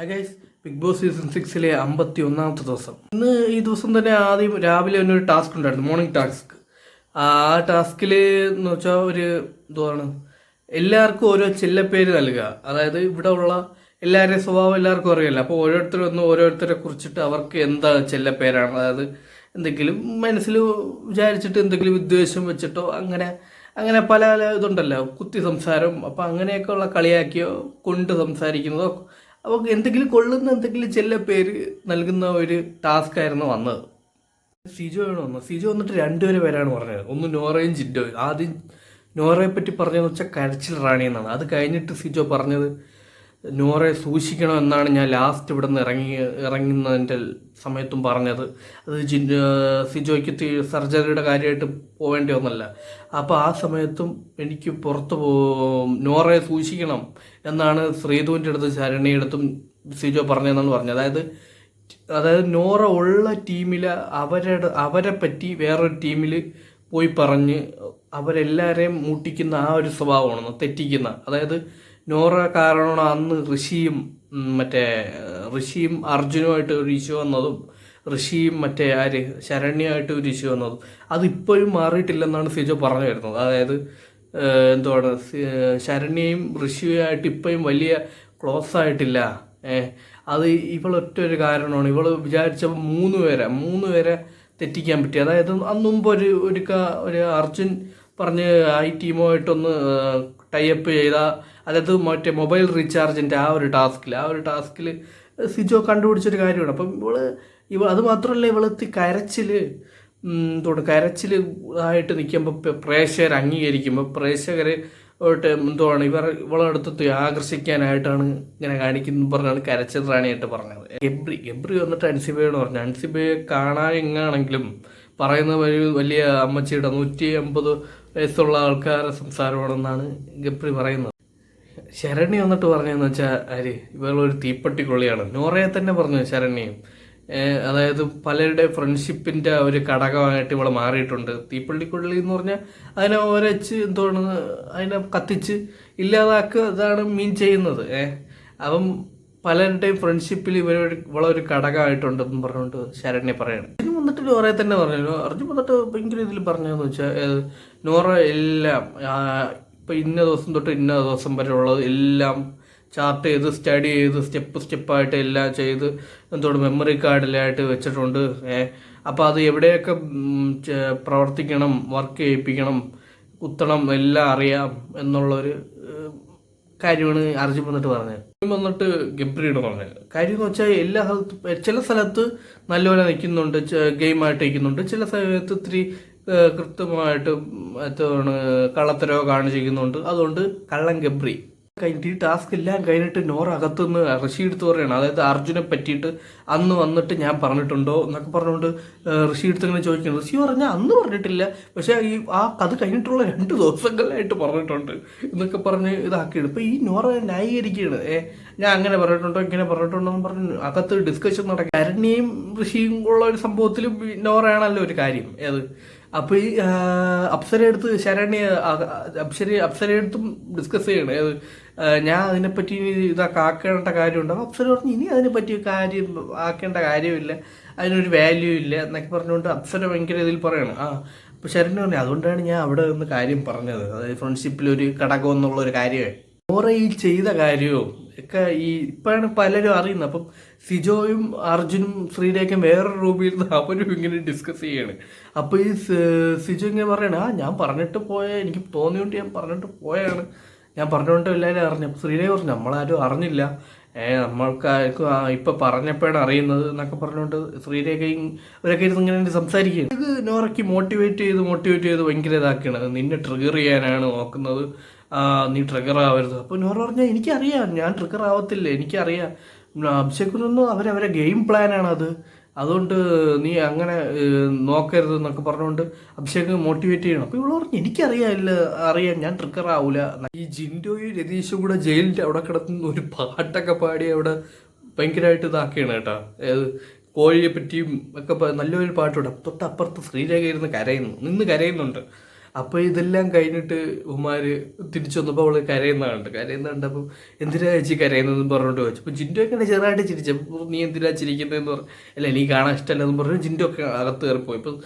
Hi guys Bigg Boss season സിക്സിലെ അമ്പത്തി ഒന്നാമത്തെ ദിവസം. ഇന്ന് ഈ ദിവസം തന്നെ ആദ്യം രാവിലെ തന്നെ ഒരു ടാസ്ക് ഉണ്ടായിരുന്നു മോർണിംഗ് ടാസ്ക് ആ ടാസ്കിൽ എന്ന് വെച്ചാൽ ഒരു എന്താണ് എല്ലാവർക്കും ഓരോ ചെല്ലപ്പേര് നൽകുക അതായത് ഇവിടെ ഉള്ള എല്ലാവരുടെയും സ്വഭാവം എല്ലാവർക്കും അറിയില്ല അപ്പോൾ ഓരോരുത്തരും ഒന്ന് ഓരോരുത്തരെ കുറിച്ചിട്ട് അവർക്ക് എന്താ ചെല്ലപ്പേരാണ്. അതായത് എന്തെങ്കിലും മനസ്സിൽ വിചാരിച്ചിട്ട് എന്തെങ്കിലും വിദ്വേഷം വെച്ചിട്ടോ അങ്ങനെ അങ്ങനെ പല ഇതുണ്ടല്ലോ. കുത്തി സംസാരം. അപ്പോൾ അങ്ങനെയൊക്കെ ഉള്ള കളിയാക്കിയോ കൊണ്ട് സംസാരിക്കുന്നതോ അപ്പോൾ എന്തെങ്കിലും കൊള്ളുന്ന എന്തെങ്കിലും ചെല്ല പേര് നൽകുന്ന ഒരു ടാസ്ക് ആയിരുന്നു വന്നത്. സിജോ ആണ് വന്നത്. സിജോ വന്നിട്ട് രണ്ടുപേരെ പേരാണ് പറഞ്ഞത്. ഒന്ന് നോറയും ജിഡോ ആദ്യം നോറയെ പറ്റി പറഞ്ഞതെന്ന് വെച്ചാൽ കരച്ചിൽ റാണി എന്നാണ്. അത് കഴിഞ്ഞിട്ട് സിജോ പറഞ്ഞത് നോറയെ സൂക്ഷിക്കണം എന്നാണ് ഞാൻ ലാസ്റ്റ് ഇവിടെ നിന്ന് ഇറങ്ങി ഇറങ്ങുന്നതിന്റെ സമയത്തും പറഞ്ഞത്. അത് ജി സിജോയ്ക്ക് സർജറിയുടെ കാര്യമായിട്ട് പോവേണ്ടി വന്നല്ല. അപ്പോൾ ആ സമയത്തും എനിക്ക് പുറത്ത് പോ നോറയെ സൂക്ഷിക്കണം എന്നാണ് ശ്രീധുവിന്റെ അടുത്ത് ശരണിയുടെ അടുത്തും സിജോ പറഞ്ഞതെന്നാണ് പറഞ്ഞത്. അതായത് അതായത് നോറ ഉള്ള ടീമിൽ അവരുടെ അവരെ പറ്റി വേറൊരു ടീമിൽ പോയി പറഞ്ഞ് അവരെല്ലാവരെയും മുട്ടിക്കുന്ന ആ ഒരു സ്വഭാവമാണ് തെറ്റിക്കുന്ന. അതായത് നോറ കാരണമാണ് അന്ന് ഋഷിയും മറ്റേ ഋഷിയും അർജുനുമായിട്ട് ഒരു ഇഷ്യൂ വന്നതും ഋഷിയും മറ്റേ ആര് ശരണ്യമായിട്ട് ഒരു ഇഷ്യൂ വന്നതും. അത് ഇപ്പോഴും മാറിയിട്ടില്ലെന്നാണ് സിജോ പറഞ്ഞു വരുന്നത്. അതായത് എന്തുവാണ്? സി- ശരണ്യയും ഋഷിയുമായിട്ട് ഇപ്പോഴും വലിയ ക്ലോസ് ആയിട്ടില്ല. അത് ഇവളൊറ്റ ഒരു കാരണമാണ്. ഇവൾ വിചാരിച്ചപ്പോൾ മൂന്ന് പേരെ മൂന്ന് പേരെ തെറ്റിക്കാൻ പറ്റി. അതായത് അന്ന് മുമ്പ് ഒരു ഒരു ഒരു അർജുൻ പറഞ്ഞ് ഐ ടീമുമായിട്ടൊന്ന് ടൈപ്പ് ചെയ്ത അതായത് മറ്റേ മൊബൈൽ റീചാർജിന്റെ ആ ഒരു ടാസ്കിൽ ആ ഒരു ടാസ്കിൽ സിജോ കണ്ടുപിടിച്ചൊരു കാര്യമാണ്. അപ്പം ഇവൾ ഇവ അത് മാത്രമല്ല ഇവളെത്തി കരച്ചിൽ എന്തുകൊണ്ട് കരച്ചിൽ ആയിട്ട് നിൽക്കുമ്പോൾ പ്രേക്ഷകർ അംഗീകരിക്കുമ്പോൾ പ്രേക്ഷകർ ോട്ട് എന്തുവാണ്? ഇവർ ഇവളെ അടുത്ത് ആകർഷിക്കാനായിട്ടാണ് ഇങ്ങനെ കാണിക്കുന്നു പറഞ്ഞാണ് കരച്ചിൽ റാണിയായിട്ട് പറഞ്ഞത്. ഗബ്രി ഗബ്രി വന്നിട്ട് അൻസിബയോട് പറഞ്ഞു. അൻസിബയെ കാണാൻ എങ്ങാണെങ്കിലും പറയുന്ന ഒരു വലിയ അമ്മച്ചിയുടെ നൂറ്റി അമ്പത് വയസ്സുള്ള ആൾക്കാരുടെ സംസാരമാണെന്നാണ് ഗബ്രി പറയുന്നത്. ശരണി വന്നിട്ട് പറഞ്ഞതെന്ന് വെച്ചാൽ ആര്? ഇവളൊരു തീപ്പട്ടിക്കൊള്ളിയാണ് നോറയെ തന്നെ പറഞ്ഞു ശരണ്യം അതായത് പലരുടെ ഫ്രണ്ട്ഷിപ്പിന്റെ ഒരു ഘടകമായിട്ട് ഇവിടെ മാറിയിട്ടുണ്ട്. തീപ്പള്ളിക്കുള്ളി എന്ന് പറഞ്ഞാൽ അതിനെ ഒരച്ച് എന്താണ് അതിനെ കത്തിച്ച് ഇല്ലാതാക്കുക ഇതാണ് മീൻ ചെയ്യുന്നത്. ഏഹ് അപ്പം പലരുടെയും ഫ്രണ്ട്ഷിപ്പിൽ ഇവർ ഇവരൊരു ഒരു ഘടകമായിട്ടുണ്ടെന്ന് പറഞ്ഞുകൊണ്ട് ശരണ്യ പറയാണ്. അർജുൻ വന്നിട്ട് നോറയെ തന്നെ പറഞ്ഞു അർജുൻ വന്നിട്ട് ഭയങ്കര ഇതിൽ പറഞ്ഞതെന്ന് വെച്ചാൽ നോറ എല്ലാം ഇപ്പം ഇന്ന ദിവസം തൊട്ട് ഇന്ന ദിവസം വരെ എല്ലാം ചാർട്ട് ചെയ്ത് സ്റ്റഡി ചെയ്ത് സ്റ്റെപ്പ് സ്റ്റെപ്പായിട്ട് എല്ലാം ചെയ്ത് എന്തോട് മെമ്മറി കാർഡിലായിട്ട് വെച്ചിട്ടുണ്ട് അപ്പോൾ അത് എവിടെയൊക്കെ പ്രവർത്തിക്കണം വർക്ക് ചെയ്യിപ്പിക്കണം കുത്തണം എല്ലാം അറിയാം എന്നുള്ളൊരു കാര്യമാണ് അർജുൻ വന്നിട്ട് പറഞ്ഞത്. വന്നിട്ട് ഗബ്രിയുടെ പറഞ്ഞത്. കാര്യം എന്ന് വെച്ചാൽ എല്ലാ ചില സ്ഥലത്ത് നല്ലപോലെ നിൽക്കുന്നുണ്ട് ഗെയിമായിട്ട് നിൽക്കുന്നുണ്ട്. ചില സമയത്ത് ഇത്തിരി കൃത്യമായിട്ട് എന്താണ് കള്ളത്തരോ കാണിച്ചിരിക്കുന്നുണ്ട്. അതുകൊണ്ട് കള്ളൻ ഗബ്രി. കഴിഞ്ഞിട്ട് ഈ ടാസ്ക് എല്ലാം കഴിഞ്ഞിട്ട് നോർ അകത്തുനിന്ന് ഋഷി എടുത്ത് പറയുകയാണ് അതായത് അർജുനെ പറ്റിയിട്ട് അന്ന് വന്നിട്ട് ഞാൻ പറഞ്ഞിട്ടുണ്ടോ എന്നൊക്കെ പറഞ്ഞുകൊണ്ട് ഋഷി എടുത്ത് ഇങ്ങനെ ചോദിക്കുന്നു. ഋഷി പറഞ്ഞാൽ അന്ന് പറഞ്ഞിട്ടില്ല. പക്ഷേ ഈ ആ അത് കഴിഞ്ഞിട്ടുള്ള രണ്ട് ദിവസങ്ങളിലായിട്ട് പറഞ്ഞിട്ടുണ്ട് എന്നൊക്കെ പറഞ്ഞ് ഇതാക്കിയിട്ട് ഇപ്പം ഈ നോറ ന്യായീകരിക്കുകയാണ്. ഏ ഞാൻ അങ്ങനെ പറഞ്ഞിട്ടുണ്ടോ ഇങ്ങനെ പറഞ്ഞിട്ടുണ്ടോ എന്ന് പറഞ്ഞ് അകത്ത് ഡിസ്കഷൻ നടക്കുക കരണിയും ഋഷിയും ഉള്ള ഒരു സംഭവത്തിലും നോറയാണല്ലോ ഒരു കാര്യം. ഏത്? അപ്പോൾ ഈ അപ്സര എടുത്ത് ശരണ്യ അപ്സര അപ്സര എടുത്തും ഡിസ്കസ് ചെയ്യണം. ഞാൻ അതിനെപ്പറ്റി ഇതാ ആക്കേണ്ട കാര്യമുണ്ട്? അപ്സര പറഞ്ഞു ഇനി അതിനെപ്പറ്റി കാര്യം ആക്കേണ്ട കാര്യമില്ല. അതിനൊരു വാല്യൂ ഇല്ല എന്നൊക്കെ പറഞ്ഞുകൊണ്ട് അപ്സര ഭയങ്കര ഇതിൽ പറയണം. ആ അപ്പോൾ ശരണ്യ പറഞ്ഞു അതുകൊണ്ടാണ് ഞാൻ അവിടെ നിന്ന് കാര്യം പറഞ്ഞത്. അതായത് ഫ്രണ്ട്ഷിപ്പിൽ ഒരു ഘടകം എന്നുള്ള ഒരു കാര്യമേ. ഓറെ ഈ ചെയ്ത കാര്യവും ഒക്കെ ഈ ഇപ്പോഴാണ് പലരും അറിയുന്നത്. അപ്പം സിജോയും അർജുനും ശ്രീരേഖയും വേറൊരു റൂമിൽ നിന്ന് അവരും ഇങ്ങനെ ഡിസ്കസ് ചെയ്യാണ്. അപ്പോൾ ഈ സിജു ഇങ്ങനെ പറയണ ആ ഞാൻ പറഞ്ഞിട്ട് പോയ എനിക്ക് തോന്നിയോണ്ട് ഞാൻ പറഞ്ഞിട്ട് പോയാണ് ഞാൻ പറഞ്ഞുകൊണ്ട് എല്ലാവരും അറിഞ്ഞു. ശ്രീരേഖ പറഞ്ഞു നമ്മളാരും അറിഞ്ഞില്ല. നമ്മൾക്ക് ആർക്കും ഇപ്പം പറഞ്ഞപ്പോഴാണ് അറിയുന്നത് എന്നൊക്കെ പറഞ്ഞുകൊണ്ട് ശ്രീരേഖയും ഇവരൊക്കെ ഇരുന്ന് ഇങ്ങനെ സംസാരിക്കുകയാണ്. ഇത് നോറയ്ക്ക് മോട്ടിവേറ്റ് ചെയ്ത് മോട്ടിവേറ്റ് ചെയ്ത് ഭയങ്കര ഇതാക്കുകയാണ് നിന്നെ ട്രിഗർ ചെയ്യാനാണ് നോക്കുന്നത്. നീ ട്രിഗർ ആവരുത്. അപ്പോൾ നോറ പറഞ്ഞാൽ എനിക്കറിയാം ഞാൻ ട്രിഗർ ആവത്തില്ല എനിക്കറിയാം. അഭിഷേകിനൊന്നും അവരവരെ ഗെയിം പ്ലാനാണ് അത് അതുകൊണ്ട് നീ അങ്ങനെ നോക്കരുത് എന്നൊക്കെ പറഞ്ഞുകൊണ്ട് അഭിഷേക് മോട്ടിവേറ്റ് ചെയ്യണം. അപ്പോൾ ഇവൾ പറഞ്ഞു എനിക്കറിയാമില്ല അറിയാം ഞാൻ ട്രിക്കർ ആവൂല. ഈ ജിൻഡോയും രതീഷും കൂടെ ജയിലിന്റെ അവിടെ കിടത്തുന്ന ഒരു പാട്ടൊക്കെ പാടി അവിടെ ഭയങ്കരമായിട്ട് ഇതാക്കുകയാണ് കേട്ടോ. ഏത് കോഴിയെ പറ്റിയും ഒക്കെ നല്ലൊരു പാട്ടുണ്ട്. തൊട്ടപ്പുറത്ത് ശ്രീരേഖ ഇരുന്ന് കരയുന്നു. നിന്ന് കരയുന്നുണ്ട്. അപ്പോൾ ഇതെല്ലാം കഴിഞ്ഞിട്ട് ഉമാര് തിരിച്ചു വന്നപ്പോൾ അവൾ കരയുന്ന കണ്ട്. കരയുന്ന കണ്ടപ്പോൾ എന്തിനാ ചേച്ചി കരയുന്നതെന്ന് പറഞ്ഞോണ്ട് ചോദിച്ചു. അപ്പോൾ ജിൻഡോ ഒക്കെ ചെറുതായിട്ട് ചിരിച്ചു. അപ്പോൾ നീ എന്തിനാ ചിരിക്കുന്നതെന്ന് പറഞ്ഞു അല്ല എനിക്ക് കാണാൻ ഇഷ്ടമല്ലെന്ന് പറഞ്ഞു ജിൻഡോ ഒക്കെ അകത്ത് കയറിപ്പോയി പോയി. ഇപ്പം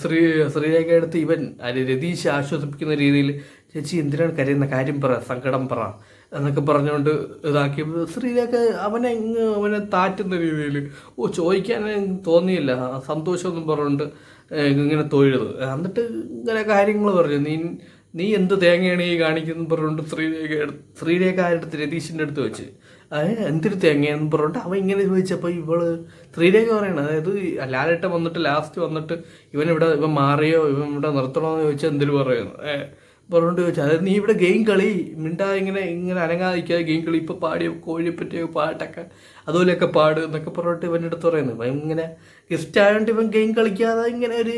ശ്രീ ശ്രീരേഖ എടുത്ത് ഇവൻ അല്ലെ രതീഷ് ആശ്വസിപ്പിക്കുന്ന രീതിയിൽ ചേച്ചി എന്തിനാണ് കരയുന്ന? കാര്യം പറ സങ്കടം പറ എന്നൊക്കെ പറഞ്ഞുകൊണ്ട് ഇതാക്കിയപ്പോൾ ശ്രീരേഖ അവനെ അവനെ താറ്റുന്ന രീതിയിൽ ഓ ചോദിക്കാൻ തോന്നിയില്ല. സന്തോഷമൊന്നും പറഞ്ഞുകൊണ്ട് ഇങ്ങനെ തൊഴുത്. എന്നിട്ട് ഇങ്ങനെ കാര്യങ്ങൾ പറഞ്ഞു. നീ നീ എന്ത് തേങ്ങയാണ് ഈ കാണിക്കുന്നു പറഞ്ഞുകൊണ്ട് ശ്രീരേഖ ശ്രീരേഖ അടുത്ത് രതീഷിന്റെ അടുത്ത് വെച്ച് അതായത് എന്തൊരു തേങ്ങയെന്ന് പറഞ്ഞിട്ട് അവൻ ഇങ്ങനെ ചോദിച്ചപ്പോൾ ഇവൾ ശ്രീരേഖ പറയണം അതായത് ലാലേട്ടൻ വന്നിട്ട് ലാസ്റ്റ് വന്നിട്ട് ഇവൻ ഇവിടെ ഇവൻ മാറിയോ ഇവൻ ഇവിടെ നിർത്തണോ എന്ന് ചോദിച്ചാൽ എന്തിനു പറയുന്നു. പറഞ്ഞുകൊണ്ട് ചോദിച്ചാൽ അതായത് നീ ഇവിടെ ഗെയിം കളി മിണ്ടാ ഇങ്ങനെ ഇങ്ങനെ അനങ്ങാതിരിക്കാതെ ഗെയിം കളി ഇപ്പോൾ പാടി കോഴിയെ പറ്റിയ പാട്ടൊക്കെ അതുപോലെയൊക്കെ പാട് എന്നൊക്കെ പറഞ്ഞിട്ട് ഇവന്റെ അടുത്ത് പറയുന്നത് ഇവൻ ഇങ്ങനെ ഗിഫ്റ്റ് ആയതുകൊണ്ട് ഇവൻ ഗെയിം കളിക്കാതെ ഇങ്ങനെ ഒരു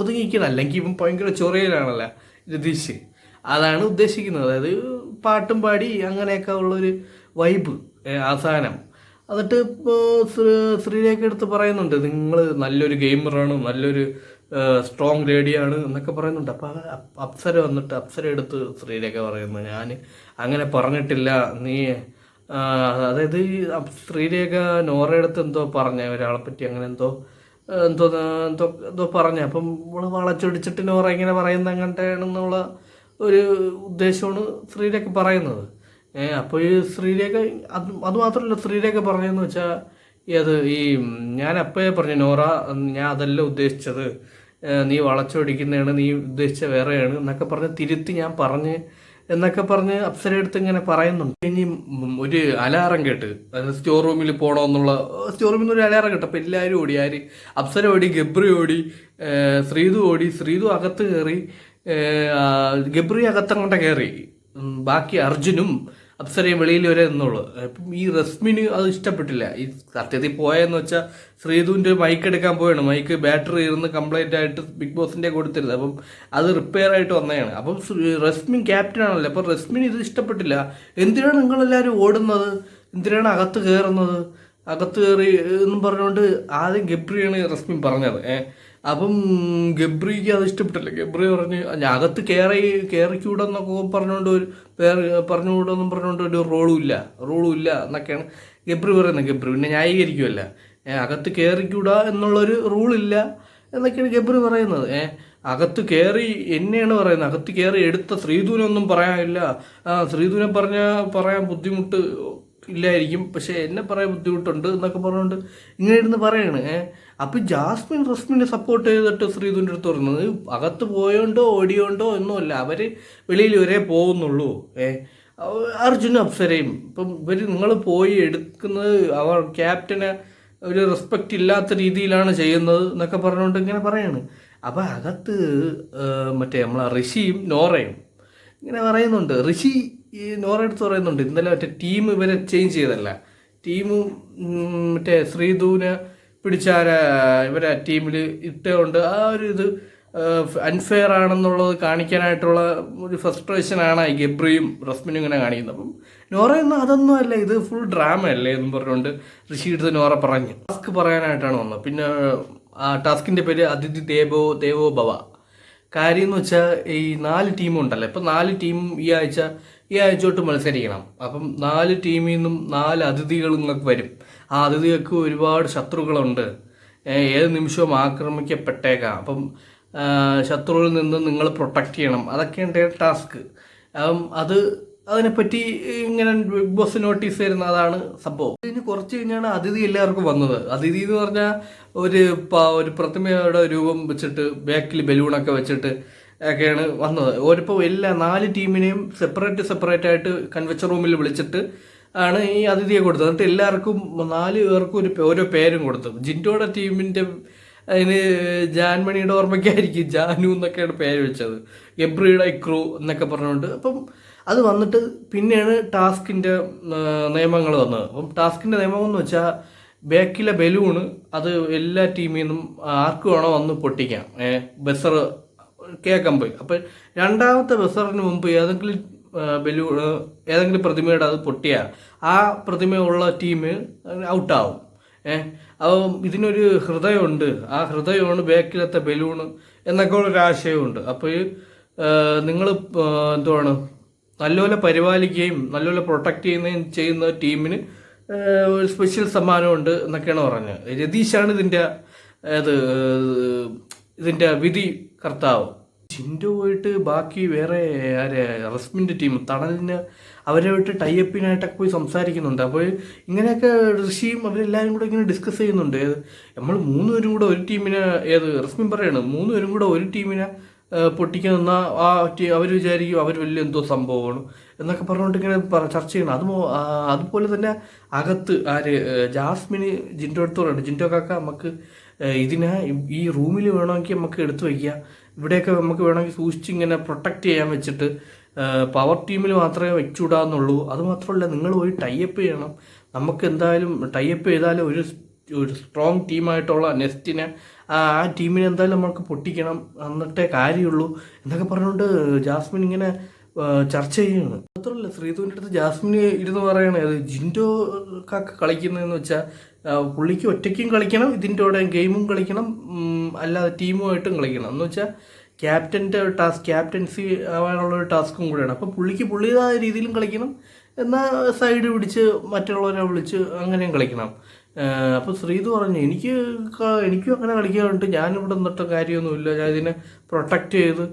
ഒതുങ്ങിക്കണം അല്ലെങ്കിൽ ഇവൻ ഭയങ്കര ചൊറിയലാണല്ലോ രതീഷ്. അതാണ് ഉദ്ദേശിക്കുന്നത്. അതായത് പാട്ടും പാടി അങ്ങനെയൊക്കെ ഉള്ളൊരു വൈബ് അവസാനം. എന്നിട്ട് ശ്രീരേഖ എടുത്ത് പറയുന്നുണ്ട് നിങ്ങൾ നല്ലൊരു ഗെയിമറാണ് നല്ലൊരു സ്ട്രോങ് ലേഡിയാണ് എന്നൊക്കെ പറയുന്നുണ്ട്. അപ്പോൾ അപ്സര വന്നിട്ട് അപ്സര എടുത്ത് സ്ത്രീരേഖ പറയുന്നു. ഞാൻ അങ്ങനെ പറഞ്ഞിട്ടില്ല. നീ അതായത് സ്ത്രീരേഖ ശ്രീരേഖ എന്തോ പറഞ്ഞ ഒരാളെ പറ്റി അങ്ങനെ എന്തോ എന്തോ എന്തോ എന്തോ പറഞ്ഞു. അപ്പം ഇവൾ വളച്ചൊടിച്ചിട്ട് നോറ ഇങ്ങനെ പറയുന്ന അങ്ങനത്തെയാണെന്നുള്ള ഒരു ഉദ്ദേശമാണ് സ്ത്രീരേഖ പറയുന്നത്. ഏഹ് അപ്പോൾ ഈ സ്ത്രീരേഖ അത് അതുമാത്രമല്ല മാത്രമല്ല ശ്രീരേഖ പറഞ്ഞതെന്ന് വെച്ചാൽ ഈ അത് ഈ ഞാൻ അപ്പോഴേ പറഞ്ഞു നോറ ഞാൻ അതല്ല ഉദ്ദേശിച്ചത്. നീ വളച്ചൊടിക്കുന്നതാണ് നീ ഉദ്ദേശിച്ച വേറെയാണ് എന്നൊക്കെ പറഞ്ഞ് തിരുത്തി ഞാൻ പറഞ്ഞ് എന്നൊക്കെ പറഞ്ഞ് അപ്സര എടുത്ത് ഇങ്ങനെ പറയുന്നുണ്ട്. ഇനി ഒരു അലാറം കേട്ട് സ്റ്റോർ റൂമിൽ പോകണമെന്നുള്ള സ്റ്റോർ റൂമിൽ നിന്ന് ഒരു അലാറം കേട്ട്. അപ്പോൾ എല്ലാവരും ഓടി ആര്? അപ്സര ഓടി ഗബ്രി ഓടി ശ്രീതു ഓടി ശ്രീതു അകത്ത് കയറി ഗബ്രി അകത്തങ്ങോട്ട് കയറി ബാക്കി അർജുനും അപ്സരയും വെളിയിൽ വരെ നിന്നുള്ളൂ. അപ്പം ഈ റസ്മിന് അത് ഇഷ്ടപ്പെട്ടില്ല. ഈ സത്യത്തിൽ പോയെന്ന് വെച്ചാൽ ശ്രീധുവിന്റെ മൈക്ക് എടുക്കാൻ പോയാണ് മൈക്ക് ബാറ്ററി ഇരുന്ന് കംപ്ലൈന്റ് ആയിട്ട് ബിഗ് ബോസിന്റെ കൊടുത്തിരുന്നത്. അപ്പം അത് റിപ്പയർ ആയിട്ട് വന്നതാണ്. അപ്പം റസ്മിൻ ക്യാപ്റ്റൻ ആണല്ലോ. അപ്പം റസ്മിന് ഇത് ഇഷ്ടപ്പെട്ടില്ല. എന്തിനാണ് നിങ്ങളെല്ലാവരും ഓടുന്നത്? എന്തിനാണ് അകത്ത് കയറുന്നത്? അകത്ത് കയറി എന്നും പറഞ്ഞുകൊണ്ട് ആദ്യം ഗബ്രിയാണ് റസ്മിൻ പറഞ്ഞത്. ഏഹ് അപ്പം ഗബ്രിക്ക് അത് ഇഷ്ടപ്പെട്ടില്ല. ഗബ്രി പറഞ്ഞ് "ഞാൻ അകത്ത് കയറി കയറിക്കൂടെന്നൊക്കെ പറഞ്ഞുകൊണ്ട് ഒരു വേറെ പറഞ്ഞുകൂടെന്നും പറഞ്ഞുകൊണ്ട് ഒരു റോളും ഇല്ല റോളും ഇല്ല എന്നൊക്കെയാണ് ഗബ്രി പറയുന്നത്. ഗബ്രി പിന്നെ ന്യായീകരിക്കുമല്ല അകത്ത് കയറിക്കൂടാ എന്നുള്ളൊരു റൂളില്ല എന്നൊക്കെയാണ് ഗബ്രി പറയുന്നത്. ഏഹ് അകത്ത് കയറി എന്നെയാണ് പറയുന്നത്. അകത്ത് കയറി എടുത്ത ശ്രീധൂനൊന്നും പറയാനില്ല. ആ ശ്രീധുവിനെ പറഞ്ഞാൽ പറയാൻ ബുദ്ധിമുട്ട് ഇല്ലായിരിക്കും. പക്ഷേ എന്നെ പറയാൻ ബുദ്ധിമുട്ടുണ്ട് എന്നൊക്കെ പറഞ്ഞുകൊണ്ട് ഇങ്ങനെ ഇരുന്ന് പറയാണ്. ഏഹ് അപ്പം ജാസ്മിൻ റസ്മിനെ സപ്പോർട്ട് ചെയ്തിട്ട് ശ്രീധുവിന്റെ അടുത്ത് പറയുന്നത് അകത്ത് പോയോണ്ടോ ഓടിയോണ്ടോ ഒന്നുമല്ല. അവർ വെളിയിൽ വരെ പോകുന്നുള്ളൂ. ഏഹ് അർജുന അപ്സരയും ഇപ്പം ഇവർ നിങ്ങൾ പോയി എടുക്കുന്നത് അവർ ക്യാപ്റ്റനെ ഒരു റെസ്പെക്റ്റ് ഇല്ലാത്ത രീതിയിലാണ് ചെയ്യുന്നത് എന്നൊക്കെ പറഞ്ഞുകൊണ്ട് ഇങ്ങനെ പറയാണ്. അപ്പം അകത്ത് മറ്റേ നമ്മളെ ഋഷിയും നോറയും ഇങ്ങനെ പറയുന്നുണ്ട്. ഋഷി ഈ നോറ എടുത്ത് പറയുന്നുണ്ട്. ഇന്നലെ മറ്റേ ടീം ഇവരെ ചേഞ്ച് ചെയ്തല്ല ടീം മറ്റേ ശ്രീധുവിനെ പിടിച്ചാര ഇവരെ ടീമിൽ ഇട്ടുകൊണ്ട് ആ ഒരു ഇത് അൺഫെയർ ആണെന്നുള്ളത് കാണിക്കാനായിട്ടുള്ള ഒരു ഫ്രസ്ട്രേഷൻ ആണ് ഈ ഗബ്രിയും റസ്മിനും ഇങ്ങനെ കാണിക്കുന്നത്. അപ്പം നോറ എന്ന് അതൊന്നും അല്ല ഇത് ഫുൾ ഡ്രാമ അല്ലേ എന്ന് പറഞ്ഞുകൊണ്ട് ഋഷി എടുത്ത് നോറ പറഞ്ഞു. ടാസ്ക് പറയാനായിട്ടാണ് വന്നത്. പിന്നെ ആ ടാസ്കിന്റെ പേര് അതിഥി ദേവോ ദേവോ ഭവ. കാര്യം എന്ന് വെച്ചാൽ ഈ നാല് ടീമുണ്ടല്ലോ ഇപ്പം നാല് ടീം ഈ ആഴ്ച ഈ ആഴ്ചോട്ട് മത്സരിക്കണം. അപ്പം നാല് ടീമിൽ നിന്നും നാല് അതിഥികൾ നിങ്ങൾക്ക് വരും. ആ അതിഥികൾക്ക് ഒരുപാട് ശത്രുക്കളുണ്ട്. ഏത് നിമിഷവും ആക്രമിക്കപ്പെട്ടേക്കാം. അപ്പം ശത്രുക്കളിൽ നിന്ന് നിങ്ങൾ പ്രൊട്ടക്റ്റ് ചെയ്യണം. അതൊക്കെയാണ് ടാസ്ക് അപ്പം അത് അതിനെപ്പറ്റി ഇങ്ങനെ ബിഗ് ബോസ് നോട്ടീസ് തരുന്ന അതാണ് സംഭവം. ഇതിന് കുറച്ച് കഴിഞ്ഞാണ് അതിഥി എല്ലാവർക്കും വന്നത്. അതിഥി എന്ന് പറഞ്ഞാൽ ഒരു ഒരു പ്രതിമയുടെ രൂപം വെച്ചിട്ട് ബാക്കിൽ ബലൂണൊക്കെ വെച്ചിട്ട് ഒക്കെയാണ് വന്നത്. ഓരിപ്പോൾ എല്ലാ നാല് ടീമിനെയും സെപ്പറേറ്റ് സെപ്പറേറ്റ് ആയിട്ട് കൺവെൻഷൻ റൂമിൽ വിളിച്ചിട്ട് ആണ് ഈ അതിഥിയെ കൊടുത്തത്. എന്നിട്ട് എല്ലാവർക്കും നാല് പേർക്കും ഒരു ഓരോ പേരും കൊടുത്തു. ജിൻഡോയുടെ ടീമിന്റെ അതിന് ജാൻമണിയുടെ ഓർമ്മയ്ക്കായിരിക്കും ജാനു എന്നൊക്കെയാണ് പേര് വെച്ചത്. എബ്രിയുടെ ഇക്രു എന്നൊക്കെ പറഞ്ഞുകൊണ്ട്. അപ്പം അത് വന്നിട്ട് പിന്നെയാണ് ടാസ്കിന്റെ നിയമങ്ങൾ വന്നത്. അപ്പം ടാസ്കിന്റെ നിയമം എന്ന് വെച്ചാൽ ബാക്കിലെ ബലൂണ് അത് എല്ലാ ടീമിൽ നിന്നും ആർക്ക് വേണോ വന്ന് പൊട്ടിക്കാം. ബസ്സർ കേൾക്കാൻ പോയി. അപ്പോൾ രണ്ടാമത്തെ ബസറിന് മുമ്പ് ഏതെങ്കിലും ബലൂ ഏതെങ്കിലും പ്രതിമയുടെ അത് പൊട്ടിയാൽ ആ പ്രതിമയുള്ള ടീം ഔട്ടാവും ഏഹ് അപ്പോൾ ഇതിനൊരു ഹൃദയമുണ്ട്. ആ ഹൃദയമാണ് ബാക്കിലത്തെ ബലൂൺ എന്നൊക്കെ ഉള്ളൊരു ആശയമുണ്ട്. അപ്പോൾ നിങ്ങൾ എന്തുവാണ് നല്ലപോലെ പരിപാലിക്കുകയും നല്ലപോലെ പ്രൊട്ടക്റ്റ് ചെയ്യുകയും ചെയ്യുന്ന ടീമിന് ഒരു സ്പെഷ്യൽ സമ്മാനമുണ്ട് എന്നൊക്കെയാണ് പറഞ്ഞത്. രതീഷാണ് ഇതിന്റെ ഇത് ഇതിന്റെ വിധി കർത്താവ്. ചിന്റെ പോയിട്ട് ബാക്കി വേറെ ആരെ റസ്മിന്റെ ടീം തണലിന് അവരെ വിട്ട് ടൈപ്പിനായിട്ടൊക്കെ പോയി സംസാരിക്കുന്നുണ്ട്. അപ്പോൾ ഇങ്ങനെയൊക്കെ ഋഷിയും അവരെല്ലാവരും കൂടെ ഇങ്ങനെ ഡിസ്കസ് ചെയ്യുന്നുണ്ട്. നമ്മൾ മൂന്നുപേരും കൂടെ ഒരു ടീമിനെ ഏത് റസ്മിൻ പറയാണ് മൂന്നുപേരും കൂടെ ഒരു ടീമിനെ പൊട്ടിക്കാൻ നിന്നാൽ ആ അവർ വിചാരിക്കും അവർ വലിയ എന്തോ സംഭവമാണ് എന്നൊക്കെ പറഞ്ഞുകൊണ്ട് ഇങ്ങനെ ചർച്ച ചെയ്യണം അത് അതുപോലെ തന്നെ അകത്ത് ആര് ജാസ്മിന് ജിൻഡോ അടുത്ത് പറയുന്നുണ്ട് ജിൻഡോ കാക്ക നമുക്ക് ഇതിനെ ഈ റൂമിൽ വേണമെങ്കിൽ നമുക്ക് എടുത്തു വയ്ക്കാം. ഇവിടെയൊക്കെ നമുക്ക് വേണമെങ്കിൽ സൂക്ഷിച്ച് ഇങ്ങനെ പ്രൊട്ടക്റ്റ് ചെയ്യാൻ വെച്ചിട്ട് പവർ ടീമിൽ മാത്രമേ വെച്ചുവിടാന്നുള്ളൂ. അത് മാത്രമല്ല നിങ്ങൾ പോയി ടൈപ്പ് ചെയ്യണം. നമുക്ക് എന്തായാലും ടൈപ്പ് ചെയ്താലും ഒരു ഒരു സ്ട്രോങ് ടീമായിട്ടുള്ള നെസ്റ്റിനെ ആ ടീമിനെ എന്തായാലും നമുക്ക് പൊട്ടിക്കണം എന്നിട്ടേ കാര്യമുള്ളൂ എന്നൊക്കെ പറഞ്ഞുകൊണ്ട് ജാസ്മിൻ ഇങ്ങനെ ചർച്ച ചെയ്യുകയാണ്. മാത്രമല്ല ശ്രീധുവിന്റെ അടുത്ത് ജാസ്മിന് ഇരുന്ന് പറയണേ അത് ജിൻഡോ കളിക്കുന്നതെന്ന് വെച്ചാൽ പുള്ളിക്ക് ഒറ്റയ്ക്കും കളിക്കണം ഇതിന്റെ കൂടെ ഗെയിമും കളിക്കണം അല്ലാതെ ടീമുമായിട്ടും കളിക്കണം. എന്ന് വെച്ചാൽ ക്യാപ്റ്റന്റെ ടാസ്ക് ക്യാപ്റ്റൻസി ആവാനുള്ള ഒരു ടാസ്കും കൂടെയാണ്. അപ്പോൾ പുള്ളിക്ക് പുള്ളിയതായ രീതിയിലും കളിക്കണം എന്നാൽ സൈഡ് പിടിച്ച് മറ്റുള്ളവരെ വിളിച്ച് അങ്ങനെയും കളിക്കണം. അപ്പോൾ ശ്രീത് പറഞ്ഞു എനിക്ക് എനിക്കും അങ്ങനെ കളിക്കാറുണ്ട്. ഞാനിവിടെ നിന്നിട്ട് കാര്യമൊന്നുമില്ല. ഞാൻ ഇതിനെ പ്രൊട്ടക്റ്റ് ചെയ്ത്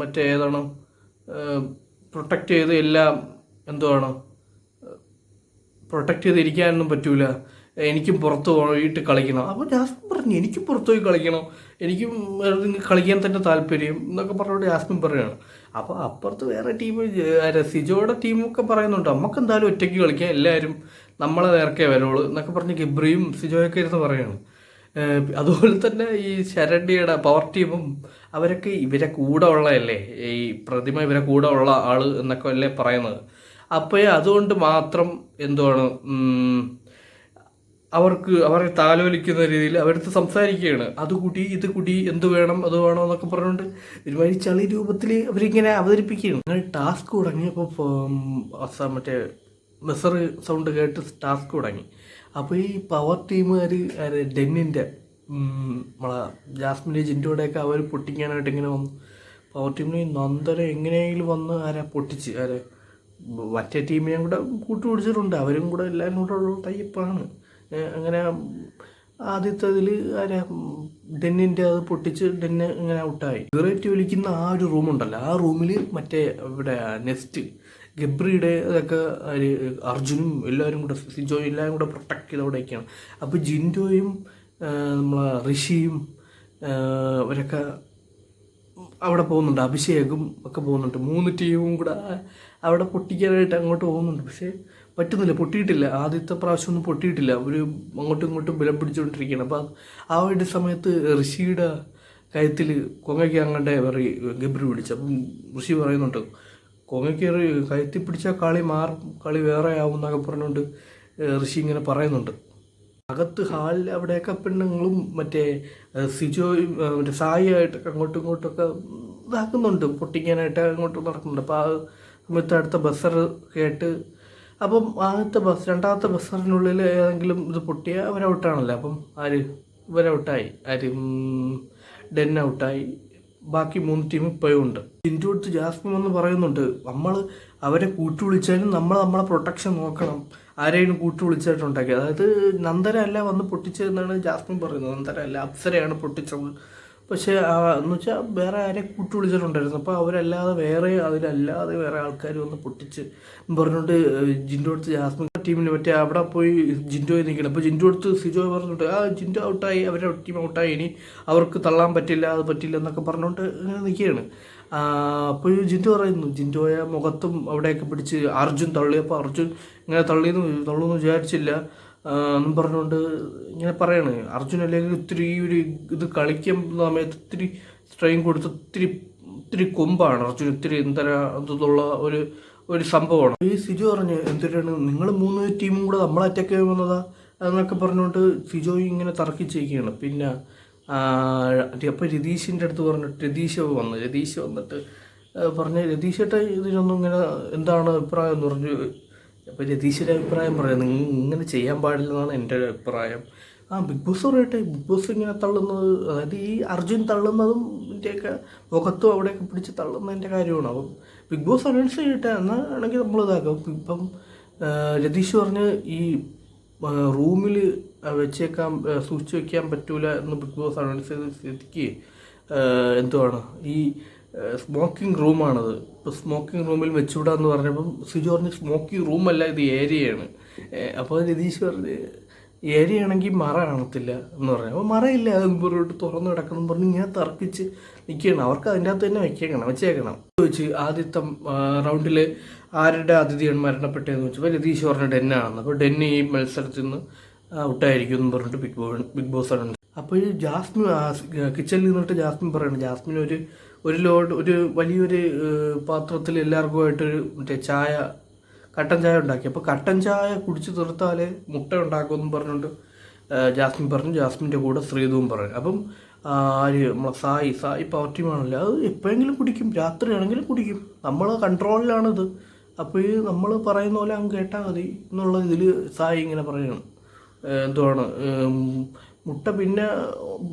മറ്റേതാണ് പ്രൊട്ടക്റ്റ് ചെയ്ത് എല്ലാം എന്തുവാണ് പ്രൊട്ടക്റ്റ് ചെയ്തിരിക്കാനൊന്നും പറ്റൂല. എനിക്കും പുറത്ത് പോയിട്ട് കളിക്കണം. അപ്പോൾ ജാസ്മിൻ പറഞ്ഞു എനിക്കും പുറത്ത് പോയി കളിക്കണം. എനിക്കും കളിക്കാൻ തന്നെ താല്പര്യം എന്നൊക്കെ പറഞ്ഞുകൊണ്ട് ജാസ്മിൻ പറയുകയാണ് അപ്പോൾ അപ്പുറത്ത് വേറെ ടീം സിജോയുടെ ടീമൊക്കെ പറയുന്നുണ്ട്. നമുക്ക് എന്തായാലും ഒറ്റയ്ക്ക് കളിക്കാം. എല്ലാവരും നമ്മളെ നേർക്കേ വരുള്ളൂ എന്നൊക്കെ പറഞ്ഞ് ഗിബ്രിയും സിജോയൊക്കെ ഇരുന്ന് പറയുകയാണ് അതുപോലെ തന്നെ ഈ ശരണ്യയുടെ പവർ ടീമും അവരൊക്കെ ഇവരെ കൂടെ ഉള്ളതല്ലേ? ഈ പ്രതിമ ഇവരെ കൂടെ ഉള്ള ആൾ എന്നൊക്കെ അല്ലേ പറയുന്നത്? അപ്പോൾ അതുകൊണ്ട് മാത്രം എന്തുവാണ് അവർക്ക് അവരെ താലോലിക്കുന്ന രീതിയിൽ അവരടുത്ത് സംസാരിക്കുകയാണ്. അത് കൂടി ഇത് കൂടി എന്ത് വേണം അത് വേണം എന്നൊക്കെ പറഞ്ഞുകൊണ്ട് ഒരുമാതിരി ചളി രൂപത്തിൽ അവരിങ്ങനെ അവതരിപ്പിക്കുകയാണ്. അങ്ങനെ ടാസ്ക് തുടങ്ങിയപ്പോൾ മറ്റേ മെസർ സൗണ്ട് കേട്ട് ടാസ്ക് തുടങ്ങി. അപ്പോൾ ഈ പവർ ടീമുകാർ ഡെന്നിന്റെ നമ്മളെ ജാസ്മിന്റെ ജിൻഡോടെയൊക്കെ അവർ പൊട്ടിക്കാനായിട്ട് ഇങ്ങനെ വന്നു. പവർ ടീമിന് നന്ദര എങ്ങനെയെങ്കിലും വന്ന് ആരെ പൊട്ടിച്ച് ആരെ മറ്റേ ടീമിനെയും കൂടെ കൂട്ടുപിടിച്ചിട്ടുണ്ട്. അവരും കൂടെ എല്ലാവരും കൂടെ ഉള്ള ടൈപ്പാണ്. അങ്ങനെ ആദ്യത്തെ ഇതിൽ ആരാ? ഡെന്നിന്റെ അത് പൊട്ടിച്ച് ഡെന്ന് ഇങ്ങനെ ഔട്ടായി. സിഗരറ്റ് വിളിക്കുന്ന ആ ഒരു റൂമുണ്ടല്ലോ ആ റൂമിൽ മറ്റേ ഇവിടെ നെസ്റ്റ് ഗബ്രിയുടെ അതൊക്കെ ഒരു അർജുനും എല്ലാവരും കൂടെ സിജോയും എല്ലാവരും കൂടെ പ്രൊട്ടക്ട് ചെയ്ത് അവിടെയൊക്കെയാണ്. അപ്പോൾ ജിൻഡോയും നമ്മളെ ഋഷിയും അവരൊക്കെ അവിടെ പോകുന്നുണ്ട്. അഭിഷേകും ഒക്കെ പോകുന്നുണ്ട്. മൂന്ന് ടീമും കൂടെ അവിടെ പൊട്ടിക്കാനായിട്ട് അങ്ങോട്ട് പോകുന്നുണ്ട്. പക്ഷേ പറ്റുന്നില്ല. പൊട്ടിയിട്ടില്ല. ആദ്യത്തെ പ്രാവശ്യം ഒന്നും പൊട്ടിയിട്ടില്ല. അവർ അങ്ങോട്ടും ഇങ്ങോട്ടും ബലം പിടിച്ചുകൊണ്ടിരിക്കുകയാണ്. അപ്പോൾ ആ ഒരു സമയത്ത് ഋഷിയുടെ കയത്തിൽ കൊങ്ങയ്ക്ക് അങ്ങോട്ട് പറയും ഗബ്രി പിടിച്ചു. അപ്പം ഋഷി പറയുന്നുണ്ട് കൊങ്ങയ്ക്ക് കയത്തിൽ പിടിച്ചാൽ കളി മാറും. കളി വേറെ ആവും എന്നൊക്കെ പറഞ്ഞുകൊണ്ട് ഋഷി ഇങ്ങനെ പറയുന്നുണ്ട്. അകത്ത് ഹാളിൽ അവിടെയൊക്കെ പെണ്ണുങ്ങളും മറ്റേ സിജോ മറ്റേ സായിയായിട്ടൊക്കെ അങ്ങോട്ടും ഇങ്ങോട്ടൊക്കെ ഇതാക്കുന്നുണ്ട്. പൊട്ടിക്കാനായിട്ട് അങ്ങോട്ട് നടക്കുന്നുണ്ട്. അപ്പോൾ ആ സമയത്ത് അടുത്ത ബസ്സർ കേട്ട് അപ്പം ആദ്യത്തെ ബസ് രണ്ടാമത്തെ ബസ്സറിനുള്ളിൽ ഏതെങ്കിലും ഇത് പൊട്ടിയാൽ അവർ ഔട്ടാണല്ലോ. അപ്പം ആര്? ഇവർ ഔട്ടായി. ആര് ഡെൻ ഔട്ടായി. ബാക്കി മൂന്ന് ടീം ഇപ്പോഴും ഉണ്ട്. ഇതിന്റെ അടുത്ത് ജാസ്മിൻ എന്ന് പറയുന്നുണ്ട് നമ്മൾ അവരെ കൂട്ടു വിളിച്ചാലും നമ്മൾ നമ്മളെ പ്രൊട്ടക്ഷൻ നോക്കണം. ആരെയും കൂട്ടു വിളിച്ചിട്ടുണ്ടാക്കി അതായത് നന്ദരല്ല വന്ന് പൊട്ടിച്ചതെന്നാണ് ജാസ്മിൻ പറയുന്നത്. നന്ദരല്ല അപ്സരയാണ് പൊട്ടിച്ചത്. പക്ഷേ എന്ന് വെച്ചാൽ വേറെ ആരെ കൂട്ടി വിളിച്ചിട്ടുണ്ടായിരുന്നു. അപ്പോൾ അവരല്ലാതെ വേറെ അതിലല്ലാതെ വേറെ ആൾക്കാർ വന്ന് പൊട്ടിച്ച് പറഞ്ഞുകൊണ്ട് ജിൻഡോ അടുത്ത് ജാസ്മിൻ ടീമിന് പറ്റിയ അവിടെ പോയി ജിൻഡോ നിൽക്കണം അപ്പോൾ ജിൻഡോ അടുത്ത് സിജോ പറഞ്ഞിട്ട് ആ ജിൻഡോ ഔട്ടായി അവരുടെ ടീം ഔട്ടായി ഇനി അവർക്ക് തള്ളാൻ പറ്റില്ല അത് പറ്റില്ല എന്നൊക്കെ പറഞ്ഞുകൊണ്ട് നിൽക്കുകയാണ് അപ്പോൾ ജിൻഡോ പറയുന്നു ജിൻഡോയെ മുഖത്തും അവിടെയൊക്കെ പിടിച്ച് അർജുൻ തള്ളി അപ്പോൾ അർജുൻ ഇങ്ങനെ തള്ളിയെന്ന് തള്ളുമെന്ന് വിചാരിച്ചില്ല. എന്നും പറഞ്ഞുകൊണ്ട് ഇങ്ങനെ പറയാണ്. അർജുൻ അല്ലെങ്കിൽ ഒത്തിരി ഒരു ഇത് കളിക്കുന്ന സമയത്ത് ഒത്തിരി സ്ട്രെയിൻ കൊടുത്ത് ഒത്തിരി ഒത്തിരി കൊമ്പാണ് അർജുൻ ഒത്തിരി എന്തര ഒരു ഒരു സംഭവമാണ്. ഈ സിജു പറഞ്ഞ് എന്തിനാണ് നിങ്ങൾ മൂന്ന് ടീമും കൂടെ നമ്മളെ അറ്റാക്ക് ചെയ്യാൻ വന്നതാ എന്നൊക്കെ പറഞ്ഞുകൊണ്ട് സിജോ ഇങ്ങനെ തർക്കിച്ചിരിക്കുകയാണ്. പിന്നെ അപ്പോൾ രതീഷിന്റെ അടുത്ത് പറഞ്ഞിട്ട് രതീഷ് വന്നു രതീഷ് വന്നിട്ട് പറഞ്ഞ് രതീഷേട്ട ഇതിനൊന്നും ഇങ്ങനെ എന്താണ് അഭിപ്രായം എന്ന് പറഞ്ഞു അപ്പോൾ രതീഷിന്റെ അഭിപ്രായം പറയാം. നിങ്ങൾ ഇങ്ങനെ ചെയ്യാൻ പാടില്ലെന്നാണ് എന്റെ ഒരു അഭിപ്രായം. ആ ബിഗ് ബോസ് പറയട്ടെ. ബിഗ് ബോസ് ഇങ്ങനെ തള്ളുന്നത് അതായത് ഈ അർജുൻ തള്ളുന്നതും ഇതിന്റെയൊക്കെ മുഖത്തും അവിടെയൊക്കെ പിടിച്ച് തള്ളുന്നതിന്റെ കാര്യമാണ്. അപ്പം ബിഗ് ബോസ് അനൗൺസ് ചെയ്യട്ടെ. എന്നാണെങ്കിൽ നമ്മൾ ഇതാക്കാം. ഇപ്പം രതീഷ് പറഞ്ഞ് ഈ റൂമിൽ വെച്ചേക്കാൻ സൂക്ഷിച്ച് വെക്കാൻ പറ്റൂല എന്ന് ബിഗ് ബോസ് അനൗൺസ് ചെയ്ത് സ്ഥിതിക്ക് എന്തുവാണ്? ഈ സ്മോക്കിംഗ് റൂമാണത് ഇപ്പോൾ സ്മോക്കിംഗ് റൂമിൽ വെച്ചുവിടാന്ന് പറഞ്ഞപ്പം സിജു പറഞ്ഞ് സ്മോക്കിംഗ് റൂമല്ല ഇത് ഏരിയയാണ്. അപ്പോൾ രതീഷ് പറഞ്ഞ് ഏരിയ ആണെങ്കിൽ മറ കാണത്തില്ല എന്ന് പറഞ്ഞു. അപ്പോൾ മറയില്ല അത് മുമ്പോട്ട് തുറന്ന് കിടക്കണം പറഞ്ഞ് ഇങ്ങനെ തർക്കിച്ച് നിൽക്കണം അവർക്ക് അതിന്റെ അകത്ത് തന്നെ വെച്ചേക്കണം വെച്ചേക്കണം. ചോദിച്ച് ആദ്യത്തെ റൗണ്ടിൽ ആരുടെ അതിഥിയാണ് മരണപ്പെട്ടതെന്ന് ചോദിച്ചപ്പോൾ രതീഷ് പറഞ്ഞ ഡെന്നാണെന്ന്. അപ്പോൾ ഡെന്നി ഈ മത്സരത്തിൽ നിന്ന് ഔട്ടായിരിക്കും എന്ന് പറഞ്ഞിട്ട് ബിഗ് ബോ ബിഗ് ബോസ് ആണ്. അപ്പോൾ ജാസ്മിൻ കിച്ചണിൽ നിന്നിട്ട് ജാസ്മിൻ പറയണം ജാസ്മിൻ ഒരു ഒരു ലോഡ് ഒരു വലിയൊരു പാത്രത്തിൽ എല്ലാവർക്കുമായിട്ടൊരു മറ്റേ ചായ കട്ടൻ ചായ ഉണ്ടാക്കി. അപ്പോൾ കട്ടൻ ചായ കുടിച്ച് തീർത്താലേ മുട്ട ഉണ്ടാക്കുമെന്നും പറഞ്ഞുകൊണ്ട് ജാസ്മിൻ പറഞ്ഞു. ജാസ്മിന്റെ കൂടെ ശ്രീതുവും പറഞ്ഞു. അപ്പം ആര് നമ്മളെ സായി സായി പവർ ടീമാണല്ലോ അത് എപ്പോഴെങ്കിലും കുടിക്കും. രാത്രിയാണെങ്കിലും കുടിക്കും. നമ്മൾ കൺട്രോളിലാണിത്. അപ്പോൾ ഈ നമ്മൾ പറയുന്ന പോലെ അങ്ങ് കേട്ടാൽ മതി. എന്നുള്ള ഇതിൽ സായി ഇങ്ങനെ പറയണം. ഏഹ് എന്തുവാണ്? മുട്ട പിന്നെ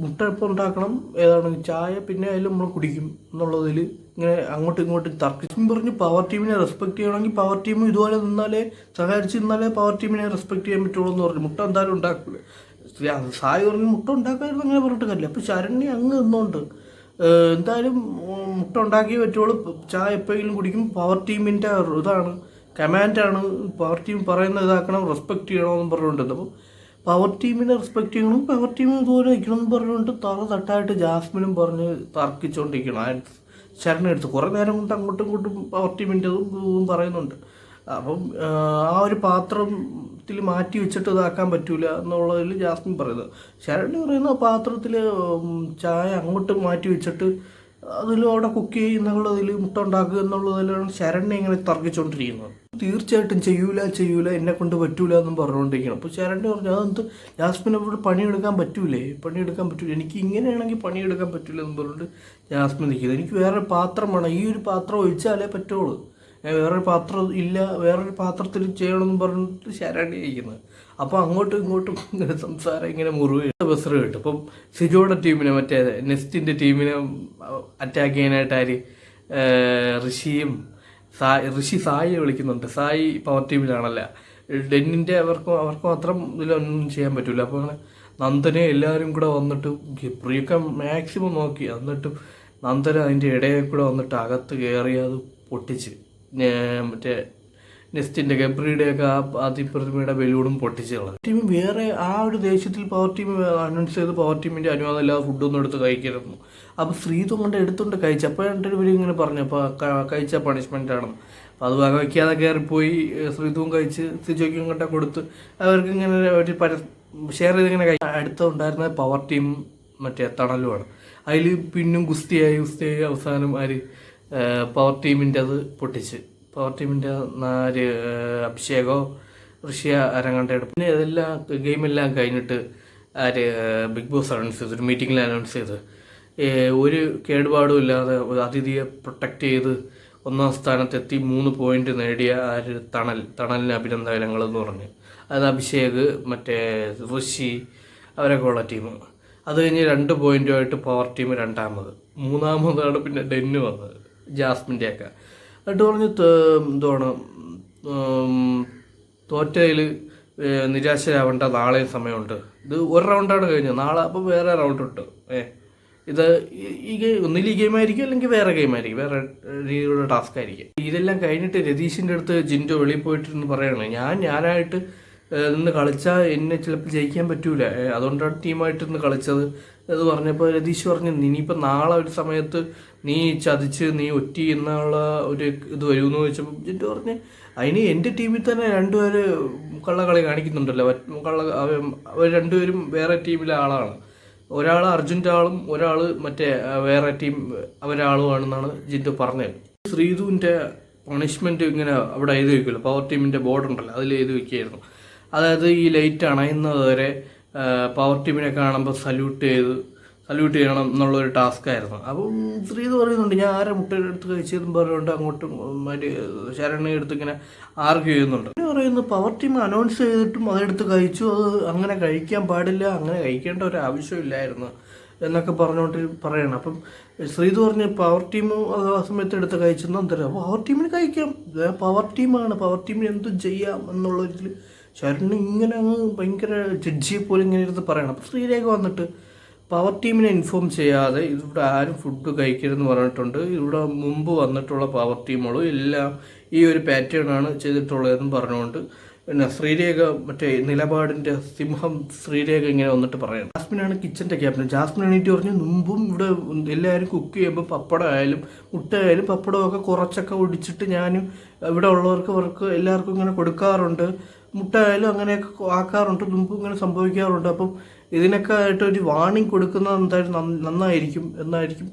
മുട്ട എപ്പോൾ ഉണ്ടാക്കണം ഏതാണ്? ചായ പിന്നെ അതിൽ നമ്മൾ കുടിക്കും എന്നുള്ളതിൽ ഇങ്ങനെ അങ്ങോട്ടും ഇങ്ങോട്ടും തർക്കിച്ചും. പറഞ്ഞ് പവർ ടീമിനെ റെസ്പെക്ട് ചെയ്യണമെങ്കിൽ പവർ ടീം ഇതുപോലെ നിന്നാലേ സഹകരിച്ച് നിന്നാലേ പവർ ടീമിനെ റെസ്പെക്ട് ചെയ്യാൻ പറ്റുള്ളൂ എന്ന് പറഞ്ഞു. മുട്ട എന്തായാലും ഉണ്ടാക്കില്ല സായി പറഞ്ഞ് മുട്ട ഉണ്ടാക്കായിരുന്നു അങ്ങനെ പറഞ്ഞിട്ട് കാര്യമില്ല. അപ്പോൾ ശരണ്യ അങ്ങ് നിന്നുകൊണ്ട് എന്തായാലും മുട്ട ഉണ്ടാക്കിയേ പറ്റുള്ളൂ. ചായ എപ്പോഴെങ്കിലും കുടിക്കും. പവർ ടീമിന്റെ ഇതാണ് കമാൻഡാണ് പവർ ടീം പറയുന്ന ഇതാക്കണം റെസ്പെക്ട് ചെയ്യണമെന്ന് പറഞ്ഞുകൊണ്ടിരുന്നത് അപ്പോൾ പവർ ടീമിനെ റെസ്പെക്ട് ചെയ്യണം പവർ ടീം ഇതുപോലെ നിൽക്കണം എന്ന് പറഞ്ഞുകൊണ്ട് തറ തട്ടായിട്ട് ജാസ്മിനും പറഞ്ഞ് തർക്കിച്ചുകൊണ്ടിരിക്കണം ആ ശരണെടുത്ത് കുറേ നേരം കൊണ്ട് അങ്ങോട്ടും ഇങ്ങോട്ടും പവർ ടീമിന്റെ പറയുന്നുണ്ട്. അപ്പം ആ ഒരു പാത്രത്തിൽ മാറ്റി വെച്ചിട്ട് ഇതാക്കാൻ പറ്റൂല എന്നുള്ളതിൽ ജാസ്മിൻ പറയുന്നത് ശരണി പറയുന്ന പാത്രത്തിൽ ചായ അങ്ങോട്ട് മാറ്റി വെച്ചിട്ട് അതിൽ അവിടെ കുക്ക് ചെയ്യുന്നുള്ളതിൽ മുട്ട ഉണ്ടാക്കുക എന്നുള്ളതിലാണ് ശരണ്യ ഇങ്ങനെ തർക്കിച്ചുകൊണ്ടിരിക്കുന്നത് തീർച്ചയായിട്ടും ചെയ്യൂല ചെയ്യൂല എന്നെ കൊണ്ട് പറ്റൂല എന്നും പറഞ്ഞുകൊണ്ടിരിക്കണം അപ്പോൾ ശരണ്യ പറഞ്ഞു അതെന്ത്? ജാസ്മിൻ അവിടെ പണിയെടുക്കാൻ പറ്റൂലേ? പണിയെടുക്കാൻ പറ്റൂല. എനിക്ക് ഇങ്ങനെയാണെങ്കിൽ പണിയെടുക്കാൻ പറ്റൂല എന്ന് പറഞ്ഞിട്ട് ജാസ്മിൻ നിൽക്കുന്നത് എനിക്ക് വേറെ പാത്രം വേണം. ഈ ഒരു പാത്രം ഒഴിച്ചാലേ പറ്റുള്ളൂ. വേറൊരു പാത്രം ഇല്ല. വേറൊരു പാത്രത്തിൽ ചെയ്യണമെന്ന് പറഞ്ഞിട്ട് ശരണ്യ ഇരിക്കുന്നത് അപ്പോൾ അങ്ങോട്ടും ഇങ്ങോട്ടും സംസാരം ഇങ്ങനെ മുറിവ് ബസർ കിട്ടും. അപ്പം സിജോയുടെ ടീമിനെ മറ്റേ നെസ്റ്റിന്റെ ടീമിനെ അറ്റാക്ക് ചെയ്യാനായിട്ട് ആര് ഋഷിയും സായ് ഋഷി സായി വിളിക്കുന്നുണ്ട്. സായി പവർ ടീമിലാണല്ല ഡെന്നിന്റെ അവർക്ക് അവർക്ക് മാത്രം ഇതിലൊന്നും ചെയ്യാൻ പറ്റില്ല അപ്പോൾ അങ്ങനെ നന്ദനെ എല്ലാവരും കൂടെ വന്നിട്ട് പ്രിയൊക്കെ മാക്സിമം നോക്കി. എന്നിട്ടും നന്ദന അതിന്റെ ഇടയിൽ കൂടെ വന്നിട്ട് അകത്ത് കയറി അത് പൊട്ടിച്ച് മറ്റേ നെസ്റ്റിന്റെ ഗബ്രിയുടെയൊക്കെ ആ ആദിപ്രതിമയുടെ ബലൂണും പൊട്ടിച്ചുള്ളത് ടീം വേറെ ആ ഒരു ദേഷ്യത്തിൽ പവർ ടീം അനൗൺസ് ചെയ്ത് പവർ ടീമിന്റെ അനുവാദം ഇല്ലാതെ ഫുഡൊന്നും എടുത്ത് കഴിക്കരുന്നു. അപ്പോൾ ശ്രീതു കൊണ്ട് എടുത്തുകൊണ്ട് കഴിച്ചു അപ്പോൾ രണ്ടു ഇവർ ഇങ്ങനെ പറഞ്ഞു അപ്പോൾ കഴിച്ച പണിഷ്മെന്റ് ആണ്. അപ്പോൾ അത് വക വയ്ക്കാതെ കയറിപ്പോയി ശ്രീതുവും കഴിച്ച് സിജോയ്ക്കും കൊണ്ടേ കൊടുത്ത് അവർക്ക് ഇങ്ങനെ ഒരു പര ഷെയർ ചെയ്തിങ്ങനെ കഴിച്ചു. അടുത്തുണ്ടായിരുന്ന പവർ ടീം മറ്റേ തണലുമാണ് അതിൽ പിന്നും ഗുസ്തിയായി ഗുസ്തിയായി അവസാനം ആര് പവർ ടീമിന്റെ അത് പൊട്ടിച്ച്. പവർ ടീമിന്റെ നാല് അഭിഷേകോ ഋഷിയ അരങ്ങണ്ട പിന്നെ ഇതെല്ലാം ഗെയിമെല്ലാം കഴിഞ്ഞിട്ട് ആര് ബിഗ് ബോസ് അനൗൺസ് ചെയ്തു ഒരു മീറ്റിങ്ങിൽ അനൗൺസ് ചെയ്ത്. ഒരു കേടുപാടും ഇല്ലാതെ അതിഥിയെ പ്രൊട്ടക്റ്റ് ചെയ്ത് ഒന്നാം സ്ഥാനത്തെത്തി മൂന്ന് പോയിന്റ് നേടിയ ആ ഒരു തണൽ തണലിന് അഭിനന്ദനങ്ങൾ എന്ന് പറഞ്ഞു. അത് അഭിഷേക് മറ്റേ ഋഷി അവരൊക്കെ ഉള്ള ടീം അത് കഴിഞ്ഞ് രണ്ട് പോയിന്റുമായിട്ട് പവർ ടീം രണ്ടാമത്. മൂന്നാമതാണ് പിന്നെ ഡെന്നു വന്നത് ജാസ്മിന്റെയൊക്കെ എന്നിട്ട് പറഞ്ഞ് എന്തുവാണ് തോറ്റയിൽ നിരാശരാവേണ്ട നാളെ സമയമുണ്ട്. ഇത് ഒരു റൗണ്ടാണ് കഴിഞ്ഞത്. നാളെ അപ്പം വേറെ റൗണ്ട് ഉണ്ട്. ഏ ഇത് ഈ- ഗെയിം ഒന്നിൽ ഈ ഗെയിം ആയിരിക്കും അല്ലെങ്കിൽ വേറെ ഗെയിം ആയിരിക്കും വേറെ രീതിയിലുള്ള ടാസ്ക് ആയിരിക്കും. ഇതെല്ലാം കഴിഞ്ഞിട്ട് രതീഷിന്റെ അടുത്ത് ജിൻഡോ വെളിയിൽ പോയിട്ടിരുന്ന് പറയണേ ഞാൻ ഞാനായിട്ട് നിന്ന് കളിച്ചാൽ എന്നെ ചിലപ്പോൾ ജയിക്കാൻ പറ്റൂല. അതുകൊണ്ടാണ് ടീമായിട്ട് നിന്ന് കളിച്ചത്. എന്ന് പറഞ്ഞപ്പോൾ രതീഷ് പറഞ്ഞു ഇനിയിപ്പോൾ നാളെ ഒരു സമയത്ത് നീ ചതിച്ച് നീ ഒറ്റി എന്നുള്ള ഒരു ഇത് വരുമെന്ന് ചോദിച്ചപ്പോൾ ജിൻഡോ പറഞ്ഞ് അതിന് എന്റെ ടീമിൽ തന്നെ രണ്ടുപേര് കള്ളക്കളി കാണിക്കുന്നുണ്ടല്ലോ. കള്ള അവ- അവർ രണ്ടുപേരും വേറെ ടീമിലെ ആളാണ്. ഒരാൾ അർജുന്റെ ആളും ഒരാൾ മറ്റേ വേറെ ടീം അവരാളുമാണെന്നാണ് ജിൻഡു പറഞ്ഞത്. ശ്രീധുവിന്റെ പണിഷ്മെന്റ് ഇങ്ങനെ അവിടെ എഴുതി വയ്ക്കുമല്ലോ പവർ ടീമിന്റെ ബോർഡ് ഉണ്ടല്ലോ അതിൽ എഴുതി വയ്ക്കുകയായിരുന്നു അതായത് ഈ ലൈറ്റ് അണയുന്നത് വരെ പവർ ടീമിനെ കാണുമ്പോൾ സല്യൂട്ട് ചെയ്ത് സല്യൂട്ട് ചെയ്യണം എന്നുള്ളൊരു ടാസ്ക് ആയിരുന്നു അപ്പം ശ്രീത് പറയുന്നുണ്ട് ഞാൻ ആരെ മുട്ടയുടെ എടുത്ത് കഴിച്ചതെന്ന് പറഞ്ഞുകൊണ്ട് അങ്ങോട്ടും മറ്റേ ശരണ എടുത്ത് ഇങ്ങനെ ആർഗ്യൂ ചെയ്യുന്നുണ്ട്. പിന്നെ പറയുന്നു പവർ ടീം അനൗൺസ് ചെയ്തിട്ടും അതെടുത്ത് കഴിച്ചു അത് അങ്ങനെ കഴിക്കാൻ പാടില്ല അങ്ങനെ കഴിക്കേണ്ട ഒരു ആവശ്യമില്ലായിരുന്നു എന്നൊക്കെ പറഞ്ഞുകൊണ്ട് പറയണം. അപ്പം ശ്രീത് പറഞ്ഞ് പവർ ടീം ആ സമയത്ത് എടുത്ത് കഴിച്ചെന്ന് അപ്പോൾ പവർ ടീമിന് കഴിക്കാം. പവർ ടീമാണ് പവർ ടീമിന് എന്തും ചെയ്യാം എന്നുള്ളൊരിതിൽ ശരണ് ഇങ്ങനെ അങ്ങ് ഭയങ്കര ജഡ്ജിയെ പോലെ ഇങ്ങനെ ഇരുന്ന് പറയണം. അപ്പം ശ്രീരേഖ വന്നിട്ട് പവർ ടീമിനെ ഇൻഫോം ചെയ്യാതെ ഇവിടെ ആരും ഫുഡ് കഴിക്കരുതെന്ന് പറഞ്ഞിട്ടുണ്ട്. ഇവിടെ മുമ്പ് വന്നിട്ടുള്ള പവർ ടീമുകളും എല്ലാം ഈ ഒരു പാറ്റേൺ ആണ് ചെയ്തിട്ടുള്ളതെന്ന് പറഞ്ഞുകൊണ്ട് പിന്നെ ശ്രീരേഖ മറ്റേ നിലപാടിന്റെ സിംഹം ശ്രീരേഖ ഇങ്ങനെ വന്നിട്ട് പറയാം ജാസ്മിനാണ് കിച്ചന്റെ ക്യാപ്റ്റൻ ജാസ്മിൻ എണീറ്റ് പറഞ്ഞു മുമ്പും ഇവിടെ എല്ലാവരും കുക്ക് ചെയ്യുമ്പോൾ പപ്പടം ആയാലും മുട്ട ആയാലും പപ്പടമൊക്കെ കുറച്ചൊക്കെ ഒടിച്ചിട്ട് ഞാനും ഇവിടെ ഉള്ളവർക്ക് അവർക്ക് എല്ലാവർക്കും ഇങ്ങനെ കൊടുക്കാറുണ്ട്. മുട്ട ആയാലും അങ്ങനെയൊക്കെ ആക്കാറുണ്ട്. മുമ്പ് ഇങ്ങനെ സംഭവിക്കാറുണ്ട്. അപ്പം ഇതിനൊക്കെ ആയിട്ട് ഒരു വാണിംഗ് കൊടുക്കുന്നത് എന്തായാലും നന്ന- നന്നായിരിക്കും എന്നായിരിക്കും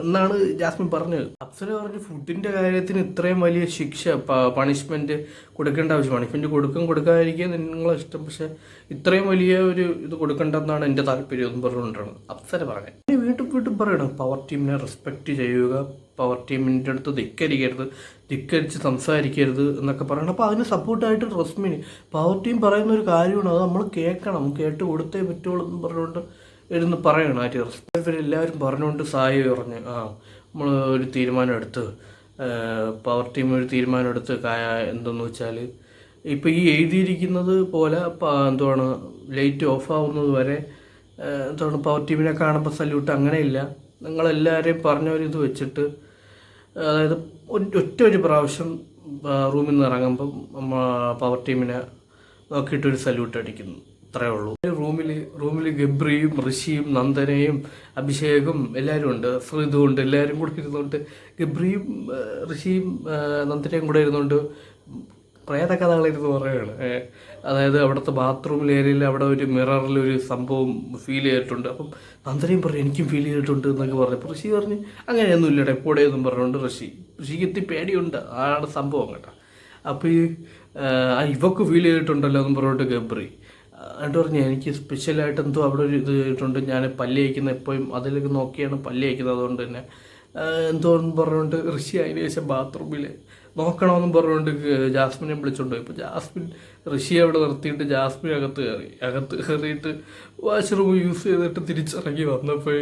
എന്നാണ് ജാസ്മിൻ പറഞ്ഞത്. അപ്സര പറഞ്ഞു ഫുഡിന്റെ കാര്യത്തിന് ഇത്രയും വലിയ ശിക്ഷ പണിഷ്മെന്റ് കൊടുക്കേണ്ട ആവശ്യം. പണിഷ്മെന്റ് കൊടുക്കും കൊടുക്കാതിരിക്കുക നിങ്ങളെ ഇഷ്ടം. പക്ഷെ ഇത്രയും വലിയ ഒരു ഇത് കൊടുക്കേണ്ടെന്നാണ് എന്റെ താല്പര്യം എന്ന് പറഞ്ഞുകൊണ്ടാണ് അപ്സര പറഞ്ഞത്. വീണ്ടും വീണ്ടും പറയണം. പവർ ടീമിനെ റെസ്പെക്റ്റ് ചെയ്യുക. പവർ ടീമിന്റെ അടുത്ത് ധിക്കരിക്കരുത് ധിക്കരിച്ച് സംസാരിക്കരുത് എന്നൊക്കെ പറയണം. അപ്പോൾ അതിന് സപ്പോർട്ടായിട്ട് റസ്മിന് പവർ ടീം പറയുന്ന ഒരു കാര്യമാണ് അത് നമ്മൾ കേൾക്കണം കേട്ട് കൊടുത്തേ പറ്റുള്ളൂ എന്ന് പറഞ്ഞുകൊണ്ട് ഇരുന്ന് പറയണം. ആര് എല്ലാവരും പറഞ്ഞുകൊണ്ട് സായി പറഞ്ഞ് ആ നമ്മൾ ഒരു തീരുമാനം എടുത്ത് പവർ ടീം ഒരു തീരുമാനം എടുത്ത് എന്തെന്ന് വെച്ചാൽ ഇപ്പോൾ ഈ എഴുതിയിരിക്കുന്നത് പോലെ എന്തുവാണ് ലൈറ്റ് ഓഫ് ആവുന്നത് വരെ എന്താണ് പവർ ടീമിനെ കാണുമ്പോൾ സല്യൂട്ട് അങ്ങനെയില്ല. നിങ്ങളെല്ലാവരെയും പറഞ്ഞ ഒരു ഇത് വെച്ചിട്ട് അതായത് ഒറ്റ ഒരു പ്രാവശ്യം റൂമിൽ നിന്ന് ഇറങ്ങുമ്പം പവർ ടീമിനെ നോക്കിയിട്ട് ഒരു സല്യൂട്ട് അടിക്കുന്നു. അത്രേ ഉള്ളൂ. റൂമിൽ റൂമിൽ ഗബ്രിയും ഋഷിയും നന്ദനയും അഭിഷേകും എല്ലാവരും ഉണ്ട്. ശ്രീതും ഉണ്ട്. എല്ലാവരും കൂടെ ഇരുന്നുകൊണ്ട് ഗബ്രിയും ഋഷിയും നന്ദനയും കൂടെ ഇരുന്നുകൊണ്ട് പ്രേത കഥകളിരുന്ന് പറയുകയാണ് അതായത് അവിടുത്തെ ബാത്റൂമിൽ ഏരിയയിൽ അവിടെ ഒരു മിററിൽ ഒരു സംഭവം ഫീൽ ചെയ്തിട്ടുണ്ട്. അപ്പം നന്ദനയും പറഞ്ഞു എനിക്കും ഫീൽ ചെയ്തിട്ടുണ്ട് എന്നൊക്കെ പറഞ്ഞു ഋഷി പറഞ്ഞ് അങ്ങനെയൊന്നും ഇല്ലടെ കൂടെ എന്നും പറഞ്ഞുകൊണ്ട് ഋഷി. ഋഷിക്ക് എത്തി പേടിയുണ്ട് ആണ് സംഭവം കേട്ടോ അപ്പോൾ ഈ ഇവക്ക് ഫീൽ ചെയ്തിട്ടുണ്ടല്ലോ എന്ന് പറഞ്ഞിട്ട് ഗബ്രി എന്നിട്ട് പറഞ്ഞു എനിക്ക് സ്പെഷ്യലായിട്ട് എന്തോ അവിടെ ഒരു ഇത് ചെയ്തിട്ടുണ്ട്. ഞാൻ പല്ല് കഴിക്കുന്ന എപ്പോഴും അതിലേക്ക് നോക്കിയാണ് പല്ല് കഴിക്കുന്നത് അതുകൊണ്ട് തന്നെ. എന്തോ പറഞ്ഞുകൊണ്ട് ഋഷി അതിന് ശേഷം ബാത്റൂമിൽ നോക്കണമെന്നും പറഞ്ഞുകൊണ്ട് ജാസ്മിനെ വിളിച്ചോണ്ട് പോയി. ഇപ്പോൾ ജാസ്മിൻ ഋഷി അവിടെ നിർത്തിയിട്ട് ജാസ്മിൻ അകത്ത് കയറി. അകത്ത് കയറിയിട്ട് വാഷ്റൂം യൂസ് ചെയ്തിട്ട് തിരിച്ചിറങ്ങി വന്നപ്പോൾ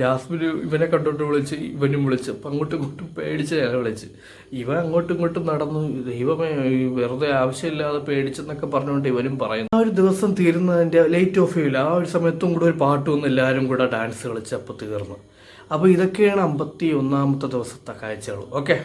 ജാസ്മിൻ ഇവനെ കണ്ടോട്ട് വിളിച്ച് ഇവനും വിളിച്ച് അപ്പം അങ്ങോട്ടും ഇങ്ങോട്ടും പേടിച്ച് ഞാൻ വിളിച്ച്. ഇവൻ അങ്ങോട്ടും ഇങ്ങോട്ടും നടന്നു. ദൈവമേ വെറുതെ ആവശ്യമില്ലാതെ പേടിച്ചെന്നൊക്കെ പറഞ്ഞുകൊണ്ട് ഇവനും പറയുന്നു. ആ ഒരു ദിവസം തീരുന്നതിന്റെ ലേറ്റ് ഓഫ് ചെയ്യില്ല ആ ഒരു സമയത്തും കൂടെ ഒരു പാട്ട് വന്ന് എല്ലാവരും കൂടെ ഡാൻസ് കളിച്ച് അപ്പോൾ തീർന്നു. അപ്പോൾ ഇതൊക്കെയാണ് അമ്പത്തി ഒന്നാമത്തെ ദിവസത്തെ കാഴ്ചകൾ. ഓക്കെ